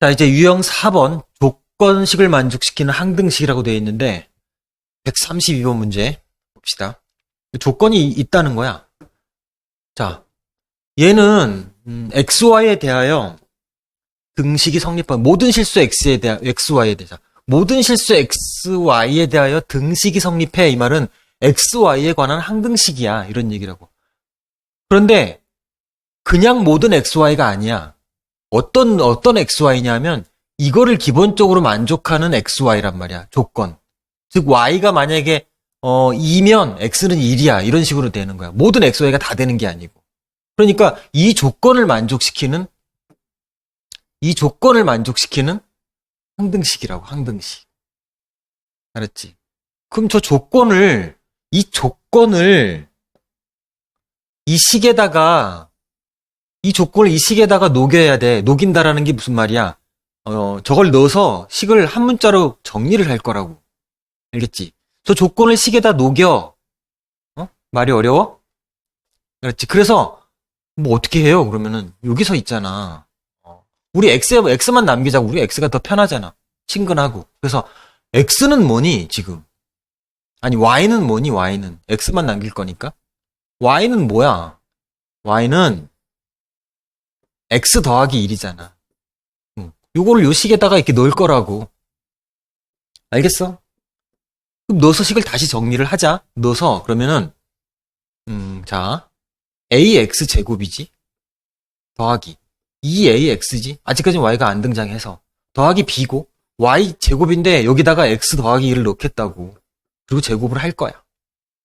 자, 이제 유형 4번 조건식을 만족시키는 항등식이라고 되어 있는데 132번 문제 봅시다. 조건이 있다는 거야. 자, 얘는 음, xy에 대하여 등식이 성립한 모든 실수 x에 대하 xy에 대해서 모든 실수 xy에 대하여 등식이 성립해 이 말은 xy에 관한 항등식이야 이런 얘기라고. 그런데 그냥 모든 xy가 아니야. 어떤 어떤 xy냐면 이거를 기본적으로 만족하는 xy란 말이야. 조건. 즉 y가 만약에 어 2면 x는 1이야. 이런 식으로 되는 거야. 모든 xy가 다 되는 게 아니고. 그러니까 이 조건을 만족시키는 이 조건을 만족시키는 항등식이라고. 항등식. 알았지? 그럼 저 조건을 이 조건을 이 식에다가 이 조건을 이 식에다가 녹여야 돼. 녹인다라는 게 무슨 말이야? 어, 저걸 넣어서 식을 한 문자로 정리를 할 거라고. 알겠지? 저 조건을 식에다 녹여. 어? 말이 어려워? 그렇지. 그래서 뭐 어떻게 해요? 그러면은 여기서 있잖아. 어, 우리 x x만 남기자고. 우리 x가 더 편하잖아. 친근하고. 그래서 x는 뭐니 지금? 아니 y는 뭐니 y는 x만 남길 거니까. y는 뭐야? y는 x 더하기 1이잖아. 응. 요거를 요 식에다가 이렇게 넣을 거라고. 알겠어? 그럼 넣어서 식을 다시 정리를 하자. 넣어서 그러면은 음, 자 ax 제곱이지. 더하기 2ax지. 아직까지 y가 안 등장해서 더하기 b고 y 제곱인데 여기다가 x 더하기 1을 넣겠다고. 그리고 제곱을 할 거야.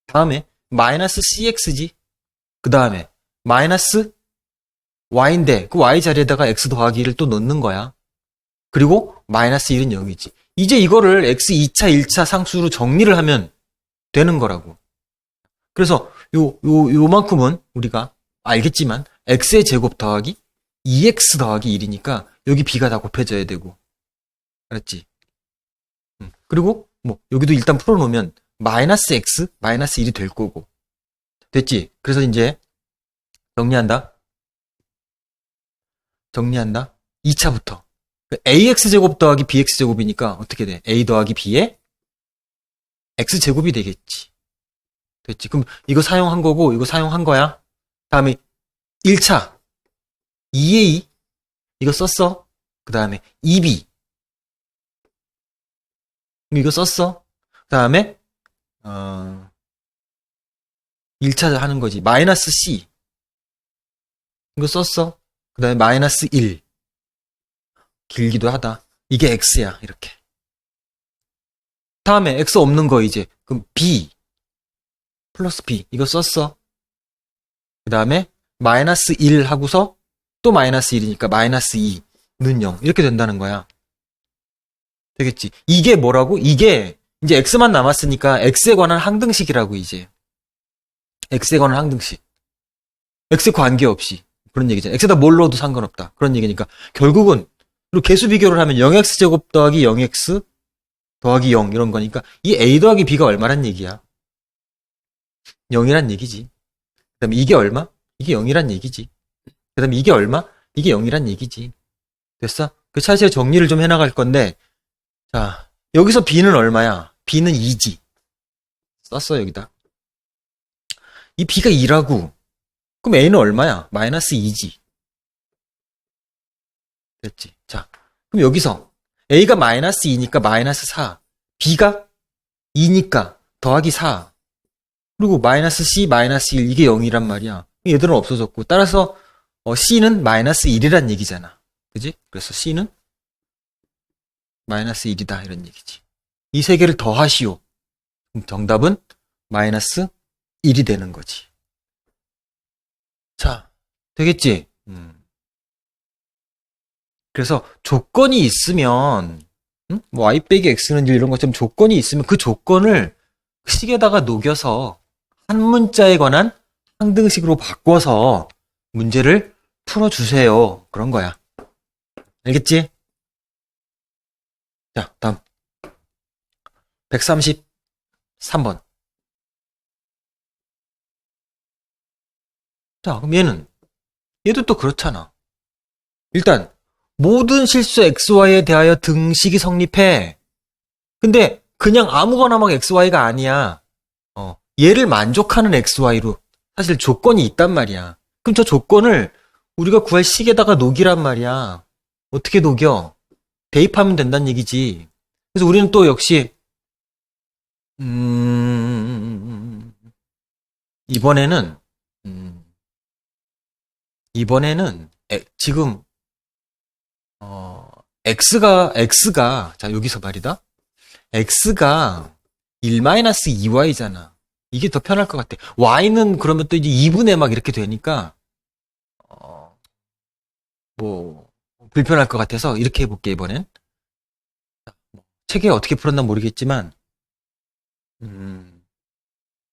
다음에 마이너스 cx지. 그 다음에 마이너스 y인데 그 y 자리에다가 x 더하기를 또 넣는 거야. 그리고 마이너스 1은 0이지. 이제 이거를 x 2차, 1차 상수로 정리를 하면 되는 거라고. 그래서 요, 요, 요만큼은 우리가 알겠지만 x의 제곱 더하기 2x 더하기 1이니까 여기 b가 다 곱해져야 되고. 알았지? 음, 그리고 뭐 여기도 일단 풀어놓으면 마이너스 x, 마이너스 1이 될 거고. 됐지? 그래서 이제 정리한다. 정리한다. 2차부터. ax제곱 더하기 bx제곱이니까 어떻게 돼? a 더하기 b의 x제곱이 되겠지. 됐지. 그럼 이거 사용한 거고 이거 사용한 거야. 다음에 1차 2a 이거 썼어. 그 다음에 2b 이거 썼어. 그 다음에 어 1차 하는 거지. 마이너스 c 이거 썼어. 그 다음에 마이너스 1. 길기도 하다. 이게 x야, 이렇게. 다음에 x 없는 거 이제. 그럼 b. 플러스 b. 이거 썼어. 그 다음에 마이너스 1 하고서 또 마이너스 1이니까 마이너스 2는 0. 이렇게 된다는 거야. 되겠지. 이게 뭐라고? 이게 이제 x만 남았으니까 x에 관한 항등식이라고 이제. x에 관한 항등식. x 관계없이. 그런 얘기잖아. x에다 뭘 넣어도 상관없다. 그런 얘기니까 결국은 그리고 개수 비교를 하면 0x 제곱 더하기 0x 더하기 0 이런 거니까 이 a 더하기 b가 얼마란 얘기야? 0이란 얘기지. 그다음에 이게 얼마? 이게 0이란 얘기지. 그다음에 이게 얼마? 이게 0이란 얘기지. 됐어? 그 차시에 정리를 좀 해나갈 건데 자 여기서 b는 얼마야? b는 2지. 썼어 여기다. 이 b가 2라고 그럼 a는 얼마야? 마이너스 2지. 됐지. 자, 그럼 여기서 a가 마이너스 2니까 마이너스 4, b가 2니까 더하기 4, 그리고 마이너스 c, 마이너스 1 이게 0이란 말이야. 얘들은 없어졌고 따라서 어, c는 마이너스 1이란 얘기잖아. 그지? 그래서 c는 마이너스 1이다 이런 얘기지. 이 세 개를 더하시오. 그럼 정답은 마이너스 1이 되는 거지. 자, 되겠지? 음. 그래서 조건이 있으면, 음? 뭐, y 빼기 x는 1 이런 것처럼 조건이 있으면 그 조건을 식에다가 녹여서 한 문자에 관한 항등식으로 바꿔서 문제를 풀어주세요. 그런 거야. 알겠지? 자, 다음. 133번. 자, 그럼 얘는, 얘도 또 그렇잖아. 일단, 모든 실수 xy에 대하여 등식이 성립해. 근데 그냥 아무거나 막 xy가 아니야. 어, 얘를 만족하는 xy로 사실 조건이 있단 말이야. 그럼 저 조건을 우리가 구할 식에다가 녹이란 말이야. 어떻게 녹여? 대입하면 된다는 얘기지. 그래서 우리는 또 역시 음, 이번에는 음, 이번에는 에- 지금 어, x가 x가 자 여기서 말이다. x가 1-2y잖아. 이게 더 편할 것 같아. y는 그러면 또 이제 2분의 막 이렇게 되니까 어, 뭐 불편할 것 같아서 이렇게 해볼게 이번엔. 자, 뭐, 책에 어떻게 풀었나 모르겠지만 음,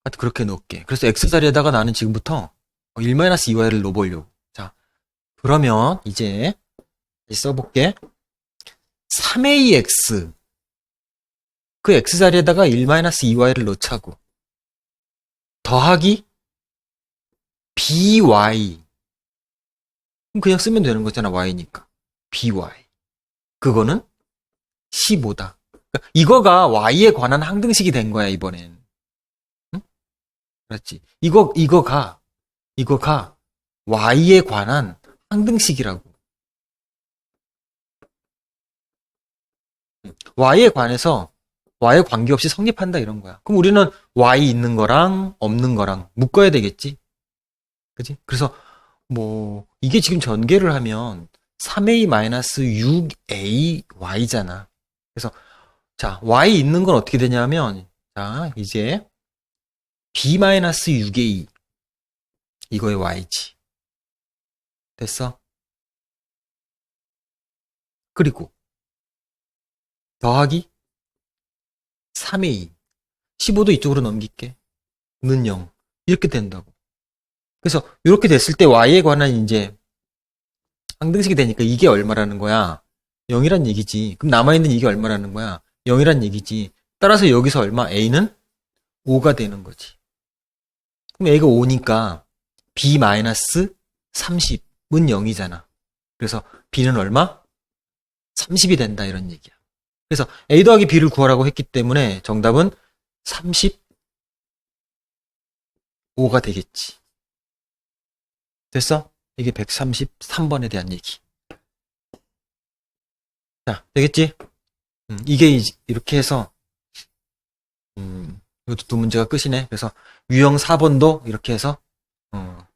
하여튼 그렇게 놓을게. 그래서 x 자리에다가 나는 지금부터 1-2y를 넣어보려고. 자, 그러면 이제 써볼게. 3ax. 그 x 자리에다가 1-2y를 넣자고. 더하기 by. 그럼 그냥 쓰면 되는 거잖아, y니까. by. 그거는 15다. 그러니까 이거가 y에 관한 항등식이 된 거야, 이번엔. 응? 그렇지. 이거, 이거가, 이거가 y에 관한 항등식이라고. 응. y에 관해서 y에 관계없이 성립한다 이런 거야. 그럼 우리는 y 있는 거랑 없는 거랑 묶어야 되겠지. 그지? 그래서 뭐 이게 지금 전개를 하면 3a-6ay잖아. 그래서 자, y 있는 건 어떻게 되냐면 자, 이제 b-6a 이거의 y지. 됐어? 그리고 더하기 3a 15도 이쪽으로 넘길게. 는 0. 이렇게 된다고. 그래서 이렇게 됐을 때 y에 관한 이제 항등식이 되니까 이게 얼마라는 거야? 0이란 얘기지. 그럼 남아있는 이게 얼마라는 거야? 0이란 얘기지. 따라서 여기서 얼마? a는 5가 되는 거지. 그럼 a가 5니까 b-30 은 0이잖아. 그래서 b는 얼마? 30이 된다 이런 얘기야. 그래서 a 더하기 b를 구하라고 했기 때문에 정답은 35가 되겠지. 됐어? 이게 133번에 대한 얘기. 자, 되겠지? 음, 이게 이- 이렇게 해서 음, 이것도 두 문제가 끝이네. 그래서 유형 4번도 이렇게 해서 어,